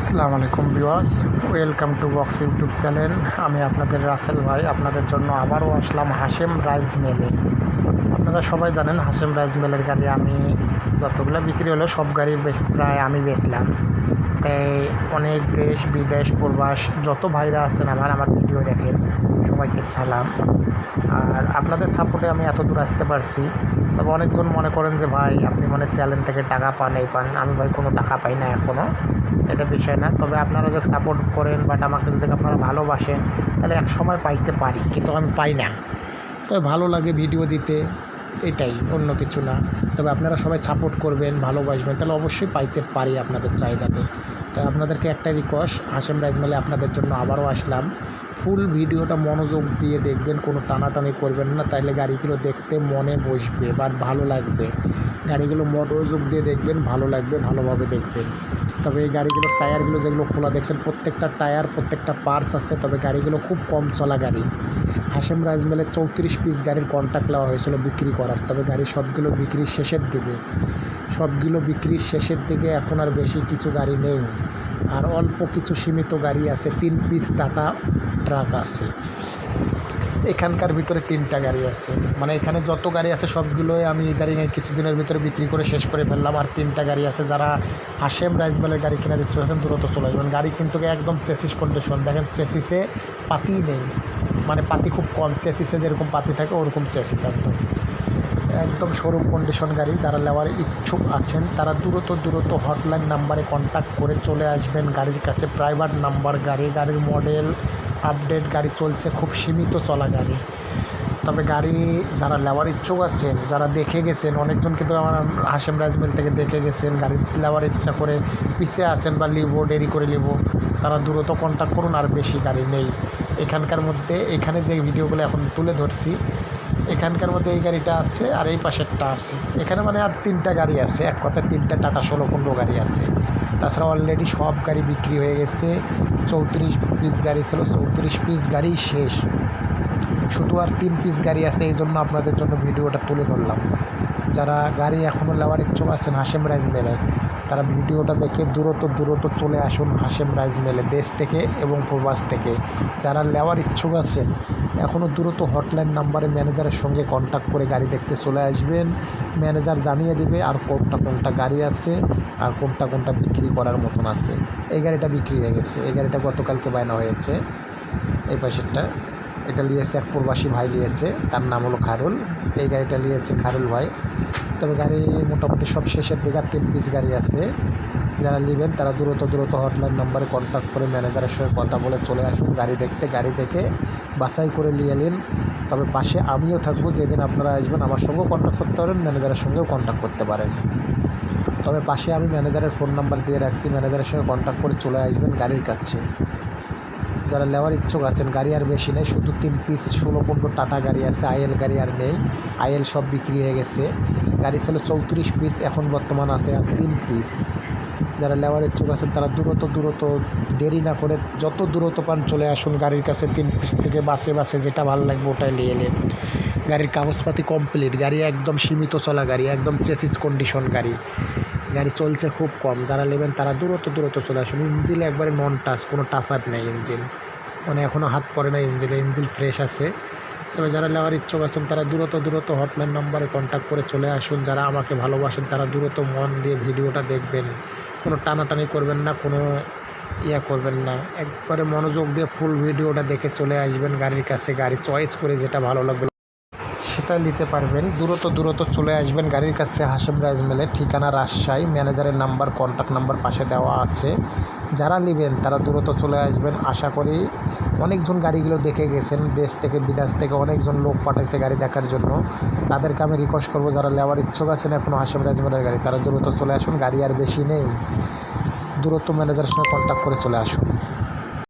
আসসালামু আলাইকুম বিওয়াস welcome to box YouTube channel. আমি আপনাদের রাসেল ভাই, আপনাদের জন্য আবারও আসলাম হাশেম রাইস মেলে। আপনারা সবাই জানেন হাশেম রাইস মেলের গাড়ি আমি যতগুলো বিক্রি হলো সব গাড়ি প্রায় আমি বেচলাম। তাই অনেক দেশ, বিদেশ, প্রবাস, যত ভাইরা আছেন আমার আমার ভিডিও দেখেন, সবাইকে সালাম। আর আপনাদের সাপোর্টে আমি এত দূর আসতে পারছি, তবে অনেকজন মনে করেন যে, ভাই, আপনি মনে চ্যানেল থেকে টাকা পান, এই পান। আমি ভাই, কোনো টাকা পাই না এখনও এটা বিষয় না। তবে আপনারা যদি সাপোর্ট করেন বাট আমাকে যদি আপনারা ভালোবাসেন, তাহলে এক সময় পাইতে পারি, কিন্তু আমি পাই না। তবে ভালো লাগে ভিডিও দিতে। এটাই, অন্য কিছু না। তবে আপনারা সবাই সাপোর্ট করবেন, ভালোবাসবেন, তাহলে অবশ্যই পাইতে পারি আপনাদের চাহিদাতে। তো আপনাদেরকে একটা রিকোয়েস্ট হাসেম রাইজমেলে আপনাদের জন্য আবারও আসলাম। ফুল ভিডিওটা মনোযোগ দিয়ে দেখবেন, কোনো টানাটানি করবেন না, তাইলে গাড়িগুলো দেখতে মনে বসবে বা ভালো লাগবে। গাড়িগুলো মনোযোগ দিয়ে দেখবেন, ভালো লাগবে, ভালোভাবে দেখবেন। তবে এই গাড়িগুলোর টায়ারগুলো যেগুলো খোলা, দেখছেন প্রত্যেকটা টায়ার, প্রত্যেকটা পার্টস আছে, তবে গাড়িগুলো খুব কম চলা গাড়ি। হাসেম রাইস চৌত্রিশ পিস গাড়ির কন্ট্যাক্ট নেওয়া হয়েছিল বিক্রি করার। তবে গাড়ি সবগুলো বিক্রির শেষের দিকে। সবগুলো বিক্রির শেষের দিকে এখন আর বেশি কিছু গাড়ি নেই। আর অল্প কিছু সীমিত গাড়ি আছে, তিন পিস টাটা ট্রাক আছে। এখানকার ভিতরে তিনটা গাড়ি আছে। মানে এখানে যত গাড়ি আছে সবগুলোই আমি ইদারিং কিছুদিনের ভিতরে বিক্রি করে শেষ করে ফেললাম। আর তিনটা গাড়ি আছে যারা হাসেম রাইসবেলের গাড়ি কেনার ইচ্ছে আছেন দ্রুত চলে আসবেন। গাড়ি কিন্তু একদম চেসিস কন্ডিশন দেখেন চেসিসে পাতি নেই। মানে পাতি খুব কম চেসিসে যেরকম পাতি থাকে, ওরকম চেসিস একদম। একদম সরু কন্ডিশন গাড়ি, যারা নেওয়ার ইচ্ছুক আছেন, তারা দ্রুত দ্রুত হটলাইন নাম্বারে কন্ট্যাক্ট করে চলে আসবেন গাড়ির কাছে। প্রাইভেট নাম্বার গাড়ি, গাড়ির মডেল আপডেট গাড়ি চলছে, খুব সীমিত চলা গাড়ি। তবে গাড়ি যারা নেওয়ার ইচ্ছুক আছেন, যারা দেখে গেছেন, অনেকজন কিন্তু আমার হাসেম রাজমিল থেকে দেখে গেছেন, গাড়ি নেওয়ার ইচ্ছা করে পিছিয়ে আছেন বা লিবো, দেরি করে নিব তারা দ্রুত কন্ট্যাক্ট করুন, আর বেশি গাড়ি নেই। এখানকার মধ্যে, এখানে যে ভিডিওগুলো এখন তুলে ধরছি, এখানকার মধ্যে এই গাড়িটা আছে, আর এই পাশেরটা আছে। এখানে মানে আর তিনটা গাড়ি আছে, এক কথায় তিনটা টাটা ষোলো পনেরো গাড়ি আছে। তাছাড়া অলরেডি সব গাড়ি বিক্রি হয়ে গেছে। চৌত্রিশ পিস গাড়ি ছিল, চৌত্রিশ পিস গাড়ি শেষ। শুধু আর তিন পিস গাড়ি আছে, এই জন্য আপনাদের জন্য ভিডিওটা তুলে ধরলাম। যারা গাড়ি এখনও নেওয়ার ইচ্ছুক আছেন হাসেম রাইজ মেলের। তারা ভিডিওটা দেখে দূরত দূরত চলে আসুন হাসেম রাইস মেলে, দেশ থেকে এবং প্রবাস থেকে। যারা নেওয়ার ইচ্ছুক আছেন এখনও দ্রুত হটলাইন নাম্বারে ম্যানেজারের সঙ্গে কন্ট্যাক্ট করে গাড়ি দেখতে চলে আসবেন। ম্যানেজার জানিয়ে দেবে আর কোনটা কোনটা গাড়ি আছে আর কোনটা কোনটা বিক্রি করার মতন আছে। এই গাড়িটা বিক্রি হয়ে গেছে। এই গাড়িটা গতকালকে বায়না হয়েছে। এই পাশেরটা। এটা নিয়েছে এক প্রবাসী ভাই নিয়েছে তার নাম হলো খারুল। এই গাড়িটা নিয়েছে খারুল ভাই। তবে গাড়ি মোটামুটি সব শেষের দিকে তিন পিস গাড়ি আছে। যারা নেবেন তারা দ্রুত দ্রুত হটলাইন নাম্বারে কন্ট্যাক্ট করে ম্যানেজারের সঙ্গে কথা বলে চলে আসুন গাড়ি দেখতে, গাড়ি দেখে বাছাই করে নিয়ে নিন। তবে পাশে আমিও থাকব, যেদিন আপনারা আসবেন আমার সঙ্গেও কন্ট্যাক্ট করতে পারেন ম্যানেজারের সঙ্গেও কন্ট্যাক্ট করতে পারেন। তবে পাশে আমি ম্যানেজারের ফোন নাম্বার দিয়ে রাখছি ম্যানেজারের সঙ্গে কন্ট্যাক্ট করে চলে আসবেন গাড়ির কাছে। যারা নেওয়ার ইচ্ছুক আছেন, গাড়ি আর বেশি নেই শুধু তিন পিস ষোলো পনেরো টাটা গাড়ি আছে আইএল গাড়ি আর নেই। আইএল সব বিক্রি হয়ে গেছে। গাড়ি ছিল চৌত্রিশ পিস এখন বর্তমান আছে আর তিন পিস যারা নেওয়ার ইচ্ছুক আছেন, তারা দূরত দূরত, দেরি না করে যত দূরত পান চলে আসুন গাড়ির কাছে। তিন পিস থেকে বাসে বাসে যেটা ভালো লাগবে ওটাই নিয়ে এলেন গাড়ির কাগজপাতি কমপ্লিট গাড়ি একদম সীমিত চলা গাড়ি, একদম চেসিস কন্ডিশন গাড়ি। গাড়ি চলছে খুব কম, যারা নেবেন তারা দূরত্ব দূরত্ব চলে আসুন। ইঞ্জিন একবারে নন টাচ কোনো টাচ আপ নেই ইঞ্জিন। মানে এখনও হাত পড়ে না ইঞ্জিনে, ইঞ্জিন ফ্রেশ আছে। তবে যারা নেওয়ার ইচ্ছুক আছেন, তারা দূরত দূরত হটলাইন নম্বরে কন্ট্যাক্ট করে চলে আসুন। যারা আমাকে ভালোবাসেন, তারা দূরত মন দিয়ে ভিডিওটা দেখবেন। কোনো টানাটানি করবেন না, কোনো ইয়া করবেন না। একবারে মনোযোগ দিয়ে ফুল ভিডিওটা দেখে চলে আসবেন গাড়ির কাছে। গাড়ি চয়েস করে যেটা ভালো লাগবে সেটা নিতে পারবেন। দূরত দূরত চলে আসবেন গাড়ির কাছে। হাসেম রাইস মেলে ঠিকানা রাজশাহী। ম্যানেজারের নাম্বার কন্ট্যাক্ট নাম্বার পাশে দেওয়া আছে। যারা নেবেন, তারা দূরত চলে আসবেন। আশা করি অনেকজন গাড়িগুলো দেখে গেছেন। দেশ থেকে, বিদেশ থেকে অনেকজন লোক পাঠাইছে গাড়ি দেখার জন্য। তাদেরকে আমি রিকোয়েস্ট করব, যারা নেওয়ার ইচ্ছুক আছেন এখনও হাসেম রাইস মেলের গাড়ি, তারা দ্রুত চলে আসুন। গাড়ি আর বেশি নেই। দূরত্ব ম্যানেজারের সঙ্গে কন্ট্যাক্ট করে চলে আসুন।